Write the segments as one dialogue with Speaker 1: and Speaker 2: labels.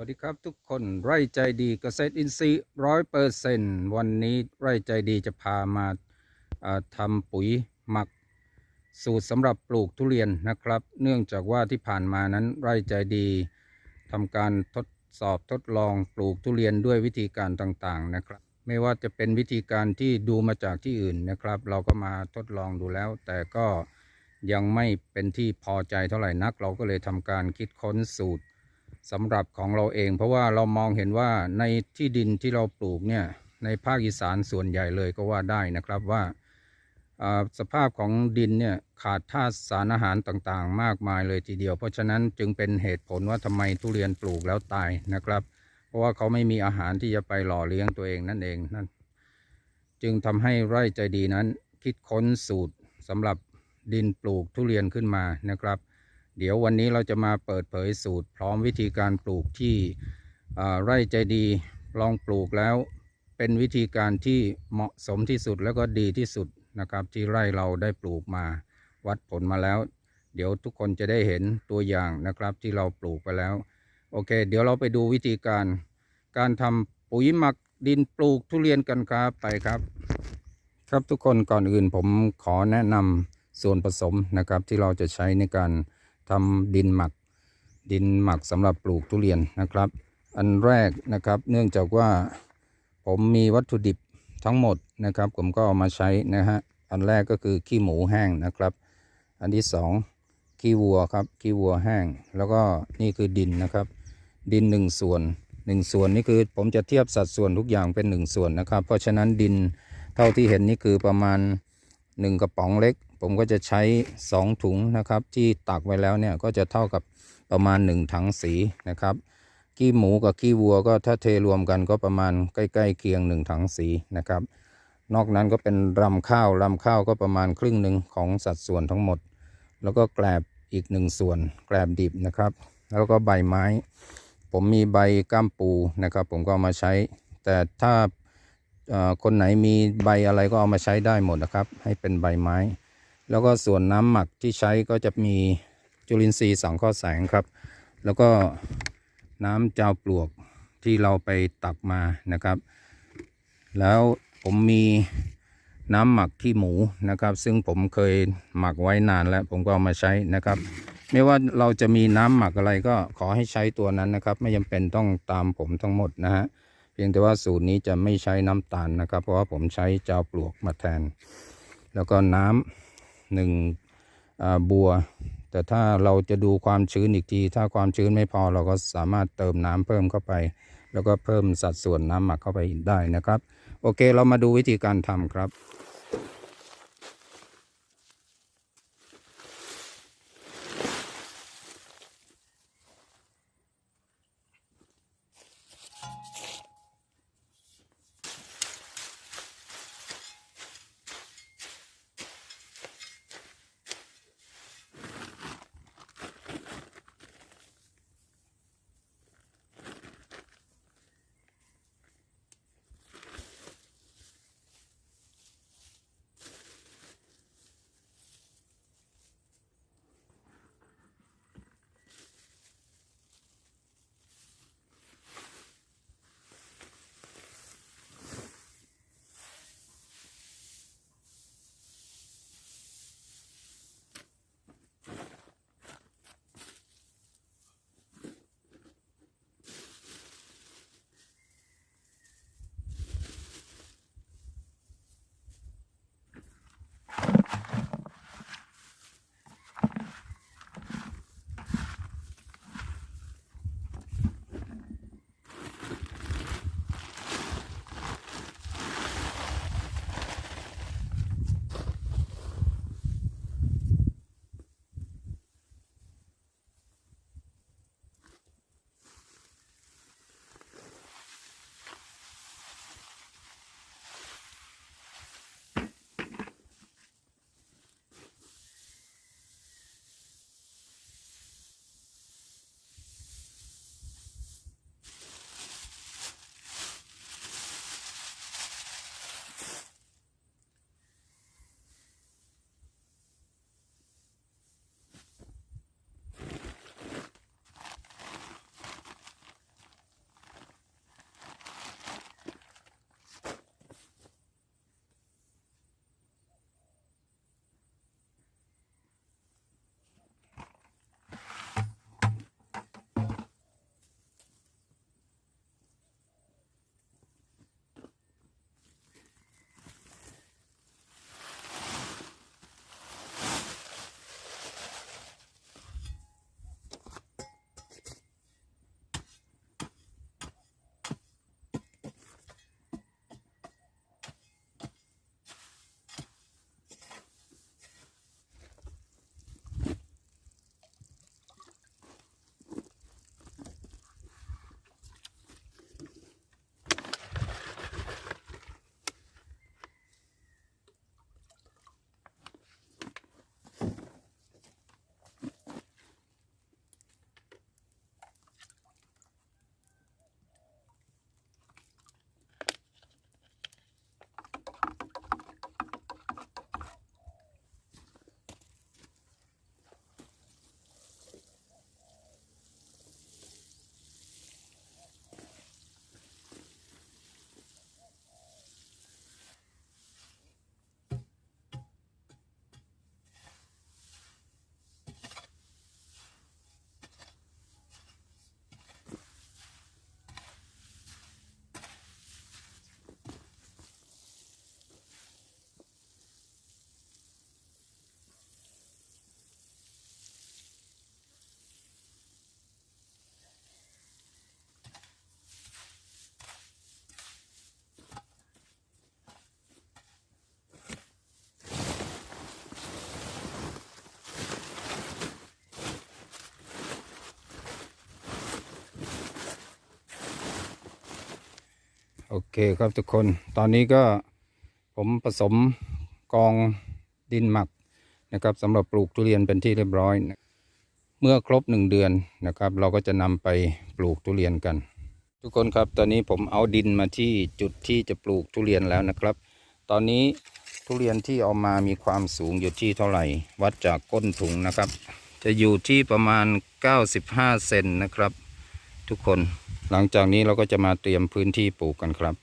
Speaker 1: วัสดีครับทุกคนไร่ใจดีเกษตรอินทรีย์ร้อยเปอร์เซนวันนี้ไร่ใจดีจะพามาอ่าทำปุ๋ยหมัก สูตรสำหรับปลูกทุเรียนนะครับ เนื่องจากว่าที่ผ่านมานั้นไร่ใจดีทำการทดสอบทดลองปลูกทุเรียนด้วยวิธีการต่างๆนะครับ ไม่ว่าจะเป็นวิธีการที่ดูมาจากที่อื่นนะครับ เราก็มาทดลองดูแล้ว แต่ก็ยังไม่เป็นที่พอใจเท่าไหร่นัก เราก็เลยทำการคิดค้นสูตร สำหรับของเราเอง เพราะว่าเรามองเห็นว่าในที่ดินที่เราปลูกเนี่ยในภาคอีสานส่วนใหญ่เลยก็ว่าได้นะครับว่าสภาพของดินเนี่ยขาดธาตุสารอาหารต่างๆ มากมายเลยทีเดียว เพราะฉะนั้นจึงเป็นเหตุผลว่าทำไมทุเรียนปลูกแล้วตายนะครับ เพราะว่าเขาไม่มีอาหารที่จะไปหล่อเลี้ยงตัวเองนั่นเองนั่นจึงทำให้ไร่ใจดีนั้น คิดค้นสูตรสำหรับดินปลูกทุเรียนขึ้นมานะครับ เดี๋ยววันนี้เราจะมาเปิดเผยสูตร พร้อมวิธีการปลูกที่ไร่ใจดีลองปลูกแล้ว เป็นวิธีการที่เหมาะสมที่สุดแล้วก็ดีที่สุดนะครับ ที่ไร่เราได้ปลูกมาวัดผลมาแล้ว เดี๋ยวทุกคนจะได้เห็นตัวอย่างนะครับที่เราปลูกไปแล้ว โอเค เดี๋ยวเราไปดูวิธีการ การทำปุ๋ยหมักดินปลูกทุเรียนกันครับไปครับ ครับทุกคนก่อนอื่นผมขอแนะนำส่วนผสมนะครับที่เราจะใช้ในการ ทำดินหมัก ดินหมักสำหรับปลูกทุเรียนนะครับ อันแรกนะครับเนื่องจากว่าผมมีวัตถุดิบทั้งหมดนะครับ ผมก็เอามาใช้นะฮะอันแรกก็คือขี้หมูแห้งนะครับ อันที่สองขี้วัวครับขี้วัวแห้ง แล้วก็นี่คือดินนะครับ ดินหนึ่งส่วนหนึ่งส่วนนี่คือผมจะเทียบสัดส่วนทุกอย่างเป็นหนึ่งส่วนนะครับ เพราะฉะนั้นดินเท่าที่เห็นนี่คือประมาณหนึ่งกระป๋องเล็ก ผมก็จะใช้สองถุงนะครับ ที่ตักไว้แล้วเนี่ยก็จะเท่ากับประมาณหนึ่งถังสีนะครับขี้หมูกับขี้วัวก็ถ้าเทรวมกันก็ประมาณใกล้ๆเคียงหนึ่งถังสีนะครับ นอกนั้นก็เป็นรำข้าวรำข้าวก็ประมาณครึ่งหนึ่งของสัดส่วนทั้งหมด แล้วก็แกลบอีกหนึ่งส่วนแกลบดิบนะครับ แล้วก็ใบไม้ ผมมีใบก้ามปูนะครับ ผมก็เอามาใช้ แต่ถ้าคนไหนมีใบอะไรก็เอามาใช้ได้หมดนะครับ ให้เป็นใบไม้ แล้วก็ส่วนน้ำหมักที่ใช้ก็จะมีจุลินทรีย์สังเคราะห์แสงครับ แล้วก็น้ำเจ้าปลวกที่เราไปตักมานะครับ แล้วผมมีน้ำหมักขี้หมูนะครับ ซึ่งผมเคยหมักไว้นานแล้ว ผมก็เอามาใช้นะครับ ไม่ว่าเราจะมีน้ำหมักอะไรก็ขอให้ใช้ตัวนั้นนะครับ ไม่จำเป็นต้องตามผมทั้งหมดนะฮะเพียงแต่ว่าสูตรนี้จะไม่ใช้น้ำตาลนะครับ เพราะว่าผมใช้เจ้าปลวกมาแทน แล้วก็น้ำ หนึ่งบัว แต่ถ้าเราจะดูความชื้นอีกที ถ้าความชื้นไม่พอเราก็สามารถเติมน้ำเพิ่มเข้าไป แล้วก็เพิ่มสัดส่วนน้ำหมักเข้าไปได้นะครับ โอเคเรามาดูวิธีการทำครับ เคครับทุกคนตอนนี้ก็ผมผสมกองดินหมักนะครับสำหรับปลูกทุเรียนเป็นที่เรียบร้อยนะเมื่อครบหนึ่งเดือนนะครับ เราก็จะนำไปปลูกทุเรียนกัน ทุกคนครับตอนนี้ผมเอาดินมาที่จุดที่จะปลูกทุเรียนแล้วนะครับ ตอนนี้ทุเรียนที่เอามามีความสูงอยู่ที่เท่าไหร่ วัดจากก้นถุงนะครับ จะอยู่ที่ประมาณ 95 เซนนะครับ ทุกคน หลังจากนี้เราก็จะมาเตรียมพื้นที่ปลูกกันครับ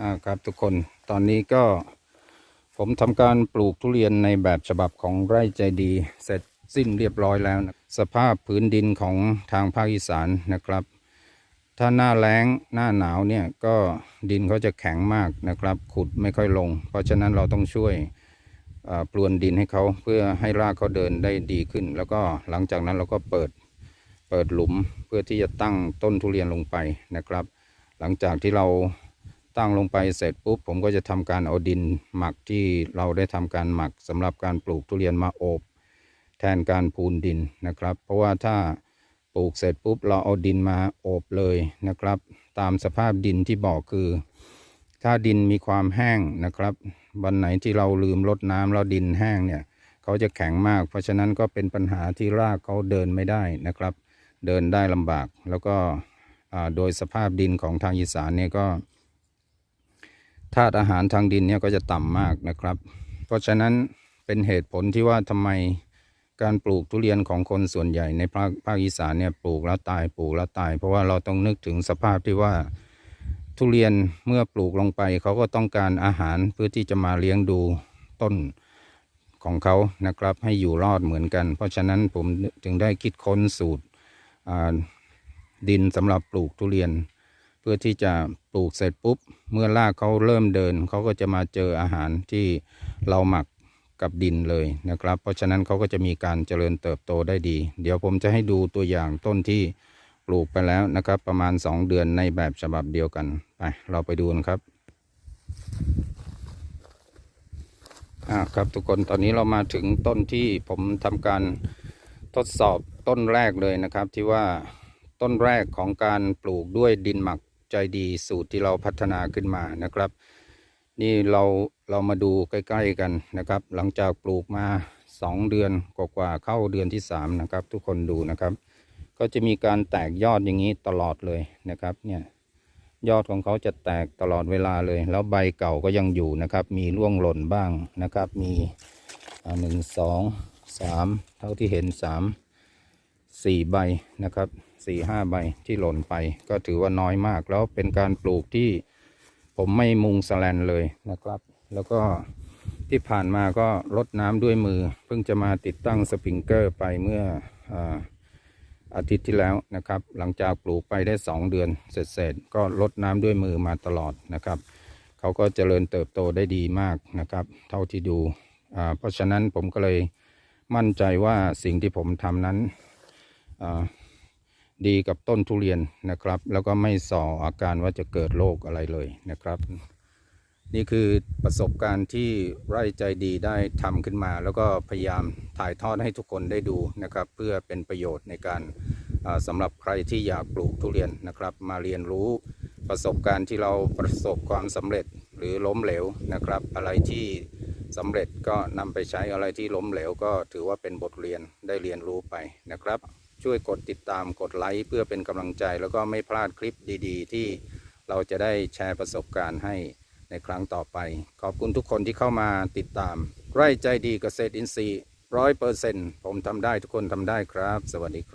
Speaker 1: อ่าครับทุกคนตอนนี้ก็ผมทำการปลูกทุเรียนในแบบฉบับของไร่ใจดี เสร็จสิ้นเรียบร้อยแล้วนะสภาพพื้นดินของทางภาคอีสานนะครับ ถ้าหน้าแล้งหน้าหนาวเนี่ยก็ดินเขาจะแข็งมากนะครับ ขุดไม่ค่อยลง เพราะฉะนั้นเราต้องช่วยปลวนดินให้เขาเพื่อให้รากเขาเดินได้ดีขึ้น แล้วก็หลังจากนั้นเราก็เปิดเปิดหลุมเพื่อที่จะตั้งต้นทุเรียนลงไปนะครับ หลังจากที่เรา ตั้งลงไปเสร็จปุ๊บผมก็จะทำการเอาดินหมักที่เราได้ทำการหมักสำหรับการปลูกทุเรียนมาโอบแทนการพูนดินนะครับ เพราะว่าถ้าปลูกเสร็จปุ๊บเราเอาดินมาโอบเลยนะครับ ตามสภาพดินที่บอกคือ ถ้าดินมีความแห้งนะครับวันไหนที่เราลืมรดน้ำแล้วดินแห้งเนี่ยเขาจะแข็งมาก เพราะฉะนั้นก็เป็นปัญหาที่รากเขาเดินไม่ได้นะครับ เดินได้ลำบากแล้วก็โดยสภาพดินของทางอีสานเนี่ยก็ ธาตุอาหารทางดินเนี่ยก็จะต่ำมากนะครับ เพราะฉะนั้นเป็นเหตุผลที่ว่าทำไมการปลูกทุเรียนของคนส่วนใหญ่ในภาคภาคอีสานเนี่ยปลูกแล้วตายปลูกแล้วตาย เพราะว่าเราต้องนึกถึงสภาพที่ว่าทุเรียนเมื่อปลูกลงไปเขาก็ต้องการอาหารเพื่อที่จะมาเลี้ยงดูต้นของเขานะครับ ให้อยู่รอดเหมือนกัน เพราะฉะนั้นผมจึงได้คิดค้นสูตรดินสำหรับปลูกทุเรียน เพื่อที่จะปลูกเสร็จปุ๊บ เมื่อรากเขาเริ่มเดินเขาก็จะมาเจออาหารที่เราหมักกับดินเลยนะครับ เพราะฉะนั้นเขาก็จะมีการเจริญเติบโตได้ดี เดี๋ยวผมจะให้ดูตัวอย่างต้นที่ปลูกไปแล้วนะครับ ประมาณ 2 เดือนในแบบฉบับเดียวกันไปเราไปดูกันครับอ่าครับทุกคนตอนนี้เรามาถึงต้นที่ผมทำการทดสอบต้นแรกเลยนะครับ ที่ว่าต้นแรกของการปลูกด้วยดินหมัก ใจดีสูตรที่เราพัฒนาขึ้นมานะครับ นี่เราเรามาดูใกล้ๆกันนะครับ หลังจากปลูกมา 2 เดือนกว่าๆเข้าเดือนที่ 3 นะครับ ทุกคนดูนะครับ ก็จะมีการแตกยอดอย่างนี้ตลอดเลยนะครับเนี่ยยอดของเขาจะแตกตลอดเวลาเลย แล้วใบเก่าก็ยังอยู่นะครับ มีร่วงหล่นบ้างนะครับ มีหนึ่งสองสามเท่าที่เห็นสามสี่ใบนะครับ สี่ห้าใบที่หล่นไป ก็ถือว่าน้อยมาก แล้วเป็นการปลูกที่ผมไม่มุงสแลนเลยนะครับ แล้วก็ที่ผ่านมาก็รดน้ำด้วยมือ เพิ่งจะมาติดตั้งสปริงเกอร์ไปเมื่ออาอาทิตย์ที่แล้วนะครับ หลังจากปลูกไปได้ 2 เดือนเสร็จๆก็รดน้ำด้วยมือมาตลอดนะครับ เขาก็เจริญเติบโตได้ดีมากนะครับ เท่าที่ดู เพราะฉะนั้นผมก็เลยมั่นใจว่าสิ่งที่ผมทำนั้น ดีกับต้นทุเรียนนะครับ แล้วก็ไม่ส่ออาการว่าจะเกิดโรคอะไรเลยนะครับ นี่คือประสบการณ์ที่ไร่ใจดีได้ทำขึ้นมา แล้วก็พยายามถ่ายทอดให้ทุกคนได้ดูนะครับ เพื่อเป็นประโยชน์ในการอ่าสำหรับใครที่อยากปลูกทุเรียนนะครับ มาเรียนรู้ประสบการณ์ที่เราประสบความสำเร็จหรือล้มเหลวนะครับ อะไรที่สำเร็จก็นำไปใช้อะไรที่ล้มเหลวก็ถือว่าเป็นบทเรียนได้เรียนรู้ไปนะครับ ช่วยกดติดตามกดไลค์เพื่อเป็นกำลังใจ แล้วก็ไม่พลาดคลิปดีๆ ที่เราจะได้แชร์ประสบการณ์ให้ในครั้งต่อไป ขอบคุณทุกคนที่เข้ามาติดตาม ไร่ใจดีเกษตรอินทรีย์ร้อยเปอร์เซ็นต์ผมทำได้ทุกคนทำได้ครับ สวัสดีครับ